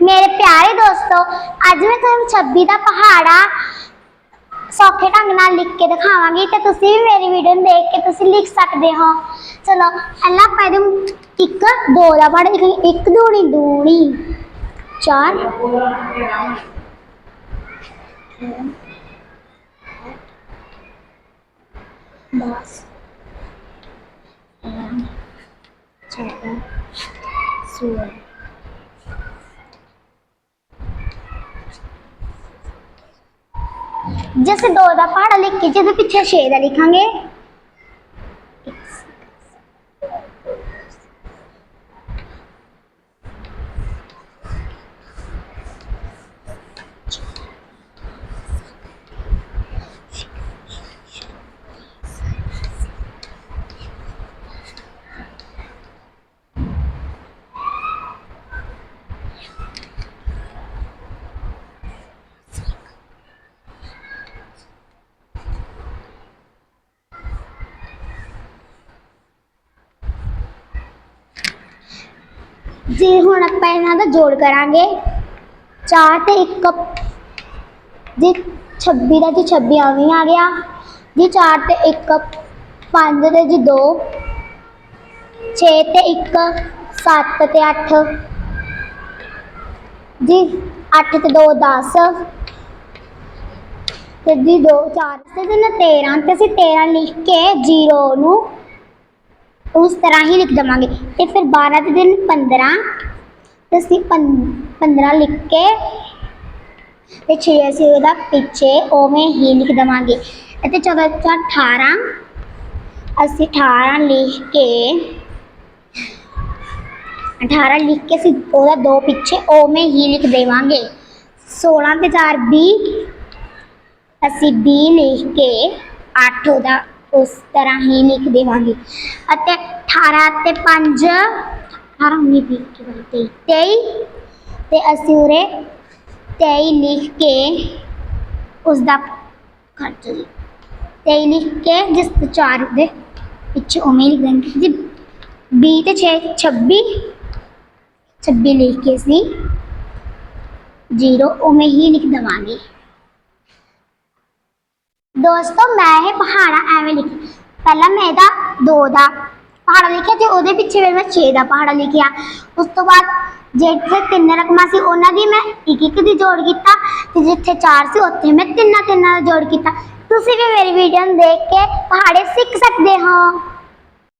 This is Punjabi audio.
ਮੇਰੇ ਪਿਆਰੇ ਦੋਸਤੋ, ਅੱਜ ਮੈਂ ਤੁਹਾਨੂੰ 26 ਦਾ ਪਹਾੜਾ ਸੌਖੇ ਢੰਗ ਨਾਲ ਲਿਖ ਕੇ ਦਿਖਾਵਾਂਗੀ ਤੇ ਤੁਸੀਂ ਵੀ ਮੇਰੀ ਵੀਡੀਓ ਨੂੰ ਦੇਖ ਕੇ ਤੁਸੀਂ ਲਿਖ ਸਕਦੇ ਹੋ। ਚਲੋ ਅੱਲਾ ਪੈਦਮ ਇੱਕ, ਦੋ ਦਾ ਪਹਾੜਾ ਇੱਕ ਦੂਣੀ ਦੂਣੀ। ਚਾਰ। ਬਸ ਚਾਰ। ਸੂਰ ਜਿਸ ਦੋ ਦਾ ਪਹਾੜਾ ਲਿਖ ਕੇ ਜਿਹਦੇ ਪਿੱਛੇ ਛੇ ਦਾ ਲਿਖਾਂਗੇ। ਜੇ ਹੁਣ ਆਪਾਂ ਇਹਨਾਂ ਦਾ ਜੋੜ ਕਰਾਂਗੇ 4 ਤੇ 1 ਜੇ 26 ਦਾ ਜੀ 26 ਆਵੇਂ ਆ ਗਿਆ, ਜੀ 4 ਤੇ 1 5 ਤੇ ਜੀ 2 6 ਤੇ 1 7 ਤੇ 8 ਜੀ 8 ਤੇ 2 10 ਤੇ ਜੀ 2 4 ਤੇ ਜੀ ਨਾ 13 ਤੇ ਅਸੀਂ 13 ਲਿਖ ਕੇ 0 ਨੂੰ ਉਸ ਤਰ੍ਹਾਂ ਹੀ ਲਿਖ ਦੇਵਾਂਗੇ। ਤੇ ਫਿਰ 12 ਦੇ ਦਿਨ 15 ਤੇ ਅਸੀਂ 15 ਲਿਖ ਕੇ ਤੇ 6 ਅਸੀਂ ਉਹਦਾ ਪਿੱਛੇ ਉਵੇਂ ਹੀ ਲਿਖ ਦੇਵਾਂਗੇ। ਅਤੇ 14 ਤੋਂ 18 ਅਸੀਂ 18 ਲਿਖ ਕੇ 18 ਲਿਖ ਕੇ ਅਸੀਂ ਉਹਦਾ ਦੋ ਪਿੱਛੇ ਉਵੇਂ ਹੀ ਲਿਖ ਦੇਵਾਂਗੇ। 16 ਤੇ 4 20 ਅਸੀਂ 20 ਲਿਖ ਕੇ 8 ਉਹਦਾ ਉਸ ਤਰ੍ਹਾਂ ਹੀ ਲਿਖ ਦੇਵਾਂਗੇ। ਅਤੇ 18 ਤੇ 5 18 19 20 21 23 ਤੇ ਅਸੀਂ ਉਰੇ 23 ਲਿਖ ਕੇ ਉਸ ਦਾ ਖਰਚ 23 ਲਿਖ ਕੇ ਜਿਸ ਤੇ 4 ਦੇ ਪਿੱਛੇ ਉਵੇਂ ਲਿਖ ਦੇਵਾਂਗੇ ਜੀ। 20 ਤੇ 6 26 26 ਲਿਖ ਕੇ ਅਸੀਂ ਜੀਰੋ ਉਵੇਂ ਹੀ ਲਿਖ ਦੇਵਾਂਗੇ। ਦੋਸਤੋ, ਮੈਂ ਇਹ ਪਹਾੜਾ ਐਵੇਂ ਲਿਖ। ਪਹਿਲਾਂ ਮੈਂ ਇਹਦਾ 2 ਦਾ ਪਹਾੜਾ ਲਿਖਿਆ ਤੇ ਉਹਦੇ ਪਿੱਛੇ ਫਿਰ ਮੈਂ 6 ਦਾ ਪਹਾੜਾ ਲਿਖਿਆ। ਉਸ ਤੋਂ ਬਾਅਦ ਜਿੱਥੇ ਤਿੰਨ ਰਕਮਾਂ ਸੀ, ਉਹਨਾਂ ਦੀ ਮੈਂ ਇੱਕ ਇੱਕ ਦੀ ਜੋੜ ਕੀਤਾ ਤੇ ਜਿੱਥੇ ਚਾਰ ਸੀ, ਉੱਥੇ ਮੈਂ ਤਿੰਨਾਂ ਤਿੰਨਾਂ ਦਾ ਜੋੜ ਕੀਤਾ। ਤੁਸੀਂ ਵੀ ਮੇਰੀ ਵੀਡੀਓ ਨੂੰ ਦੇਖ ਕੇ ਪਹਾੜੇ ਸਿੱਖ ਸਕਦੇ ਹੋ।